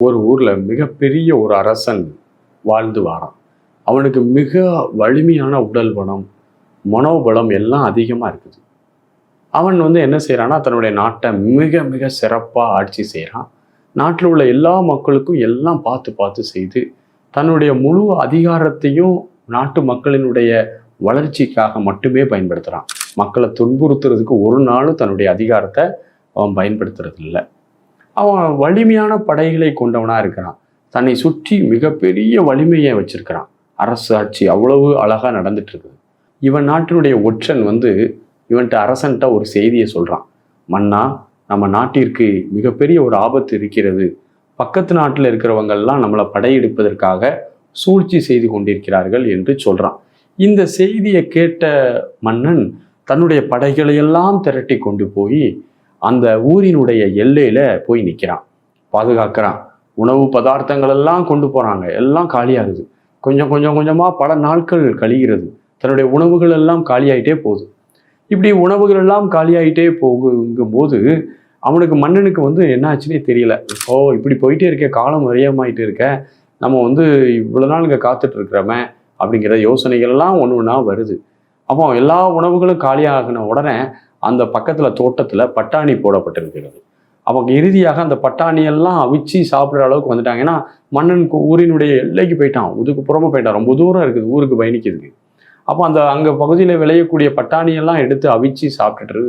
ஒரு ஊரில் மிகப்பெரிய ஒரு அரசன் வாழ்ந்து வாரான். அவனுக்கு மிக வலிமையான உடல் பலம் மனோபலம் எல்லாம் அதிகமாக இருக்குது. அவன் வந்து என்ன செய்கிறான்னா தன்னுடைய நாட்டை மிக மிக சிறப்பாக ஆட்சி செய்கிறான் நாட்டில் உள்ள எல்லா மக்களுக்கும் எல்லாம் பார்த்து பார்த்து செய்து தன்னுடைய முழு அதிகாரத்தையும் நாட்டு மக்களினுடைய வளர்ச்சிக்காக மட்டுமே பயன்படுத்துகிறான் மக்களை துன்புறுத்துறதுக்கு ஒரு நாளும் தன்னுடைய அதிகாரத்தை அவன் பயன்படுத்துறது இல்லை அவன் வலிமையான படைகளை கொண்டவனாக இருக்கிறான். தன்னை சுற்றி மிகப்பெரிய வலிமையை வச்சிருக்கிறான். அரசு ஆட்சி அவ்வளவு அழகாக நடந்துட்டு இருக்குது இவன் நாட்டினுடைய ஒற்றன் வந்து இவன்கிட்ட அரசன்ட்ட ஒரு செய்தியை சொல்கிறான் மன்னா நம்ம நாட்டிற்கு மிகப்பெரிய ஒரு ஆபத்து இருக்கிறது. பக்கத்து நாட்டில் இருக்கிறவங்கள்லாம் நம்மளை படையெடுப்பதற்காக சூழ்ச்சி செய்து கொண்டிருக்கிறார்கள் என்று சொல்கிறான் இந்த செய்தியை கேட்ட மன்னன் தன்னுடைய படைகளை எல்லாம் திரட்டி கொண்டு போய் அந்த ஊரினுடைய எல்லையில போய் நிற்கிறான் பாதுகாக்கிறான். உணவு பதார்த்தங்கள் எல்லாம் கொண்டு போறாங்க. எல்லாம் காலியாகுது. கொஞ்சம் கொஞ்சம் கொஞ்சமாக பல நாட்கள் கழிகிறது. தன்னுடைய உணவுகள் எல்லாம் காலியாயிட்டே போகுது. இப்படி உணவுகள் எல்லாம் காலியாயிட்டே போகுங்கும்போது அவனுக்கு மன்னனுக்கு வந்து என்ன ஆச்சுன்னே தெரியல. ஓ இப்படி போயிட்டே இருக்க காலம் விரயமாயிட்டு இருக்க. நம்ம வந்து இவ்வளோ நாள் இங்கே காத்துட்டு இருக்கிறோமே அப்படிங்கிற யோசனைகள் எல்லாம் ஒன்று ஒன்றா வருது. அப்போ எல்லா உணவுகளும் காலியாகின உடனே அந்த பக்கத்தில் தோட்டத்தில் பட்டாணி போடப்பட்டிருக்கிறது. அவங்க இறுதியாக அந்த பட்டாணியெல்லாம் அவிச்சு சாப்பிட்ற அளவுக்கு வந்துட்டாங்க. ஏன்னா மன்னன் ஊரினுடைய எல்லைக்கு போயிட்டான். ஒதுக்குப்புறமா போயிட்டான். ரொம்ப தூரம் இருக்குது. ஊருக்கு பயணிக்கிறதுக்கு. அப்போ அந்த அங்கே பகுதியில் விளையக்கூடிய பட்டாணியெல்லாம் எடுத்து அவிச்சு சாப்பிட்டுட்டு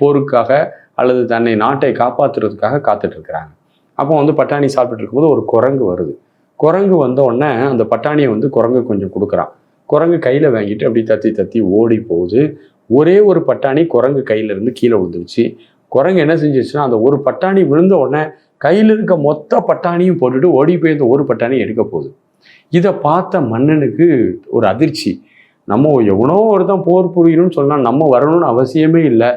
போருக்காக அல்லது தன்னை நாட்டை காப்பாற்றுறதுக்காக காத்துட்டு இருக்கிறாங்க அப்போ வந்து பட்டாணி சாப்பிட்டுட்டு இருக்கும்போது ஒரு குரங்கு வருது. குரங்கு வந்த உடனே அந்த பட்டாணியை வந்து குரங்கு கொஞ்சம் கொடுக்குறான். குரங்கு கையில் வாங்கிட்டு அப்படி தத்தி தத்தி ஓடி போகுது ஒரே ஒரு பட்டாணி குரங்கு கையிலிருந்து கீழே விழுந்துருச்சு. குரங்கு என்ன செஞ்சிச்சுன்னா அந்த ஒரு பட்டாணி விழுந்த உடனே கையில் இருக்க மொத்த பட்டாணியும் போட்டுட்டு ஓடி போய் அந்த ஒரு பட்டாணி எடுக்க போகுது. இதை பார்த்த மன்னனுக்கு ஒரு அதிர்ச்சி. நம்ம எவனோ ஒருத்தன் போர் புரியணும்னு சொன்னால் நம்ம வரணும்னு அவசியமே இல்லை.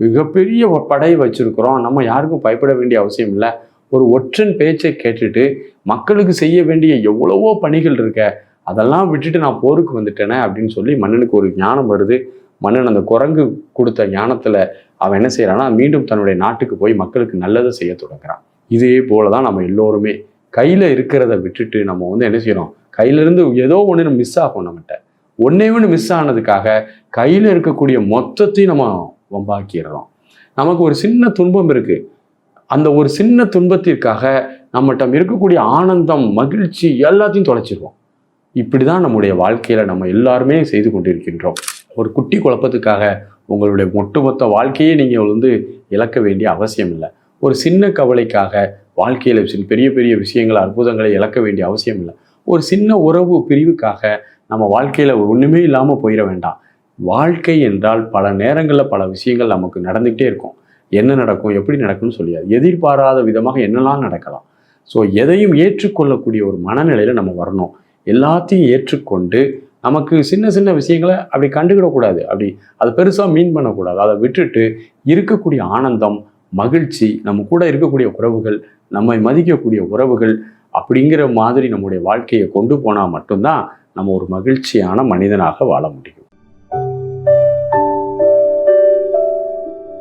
மிகப்பெரிய படை வச்சுருக்குறோம். நம்ம யாருக்கும் பயப்பட வேண்டிய அவசியம் இல்லை. ஒரு ஒற்றன் பேச்சை கேட்டுட்டு மக்களுக்கு செய்ய வேண்டிய எவ்வளவோ பணிகள் இருக்க அதெல்லாம் விட்டுட்டு நான் போருக்கு வந்துட்டேனே அப்படின்னு சொல்லி மன்னனுக்கு ஒரு ஞானம் வருது. மன்னன் அந்த குரங்கு கொடுத்த ஞானத்தில் அவன் என்ன செய்கிறான்னா மீண்டும் தன்னுடைய நாட்டுக்கு போய் மக்களுக்கு நல்லதை செய்ய தொடங்குறான். இதே போல தான் நம்ம எல்லோருமே கையில் இருக்கிறத விட்டுட்டு நம்ம வந்து என்ன செய்கிறோம் கையில இருந்து ஏதோ ஒன்று மிஸ் ஆகும் நம்மகிட்ட. ஒன்றே ஒன்று மிஸ் ஆனதுக்காக கையில் இருக்கக்கூடிய மொத்தத்தையும் நம்ம வம்பாக்கிடுறோம். நமக்கு ஒரு சின்ன துன்பம் இருக்குது அந்த ஒரு சின்ன துன்பத்திற்காக நம்மகிட்ட இருக்கக்கூடிய ஆனந்தம் மகிழ்ச்சி எல்லாத்தையும் தொலைச்சிருவோம். இப்படிதான் நம்முடைய வாழ்க்கையில் நம்ம எல்லாருமே செய்து கொண்டிருக்கின்றோம். ஒரு குட்டி குழப்பத்துக்காக உங்களுடைய ஒட்டுமொத்த வாழ்க்கையே நீங்கள் வந்து இழக்க வேண்டிய அவசியம் இல்லை ஒரு சின்ன கவலைக்காக வாழ்க்கையில் சில பெரிய பெரிய விஷயங்கள் அற்புதங்களை இழக்க வேண்டிய அவசியம் இல்லை ஒரு சின்ன உறவு பிரிவுக்காக நம்ம வாழ்க்கையில் ஒன்றுமே இல்லாமல் போயிட வேண்டாம். வாழ்க்கை என்றால் பல நேரங்களில் பல விஷயங்கள் நமக்கு நடந்துக்கிட்டே இருக்கும். என்ன நடக்கும் எப்படி நடக்கும்னு சொல்லியாது. எதிர்பாராத விதமாக என்னெல்லாம் நடக்கலாம். ஸோ எதையும் ஏற்றுக்கொள்ளக்கூடிய ஒரு மனநிலையில் நம்ம வரணும். எல்லாத்தையும் ஏற்றுக்கொண்டு நமக்கு சின்ன சின்ன விஷயங்களை அப்படி கண்டுக்கிடக்கூடாது அப்படி அதை பெருசாக மீன் பண்ணக்கூடாது. அதை விட்டுட்டு இருக்கக்கூடிய ஆனந்தம் மகிழ்ச்சி நம்ம கூட இருக்கக்கூடிய உறவுகள் நம்மை மதிக்கக்கூடிய உறவுகள் அப்படிங்கிற மாதிரி நம்முடைய வாழ்க்கையை கொண்டு போனால் மட்டும்தான் நம்ம ஒரு மகிழ்ச்சியான மனிதனாக வாழ முடியும்.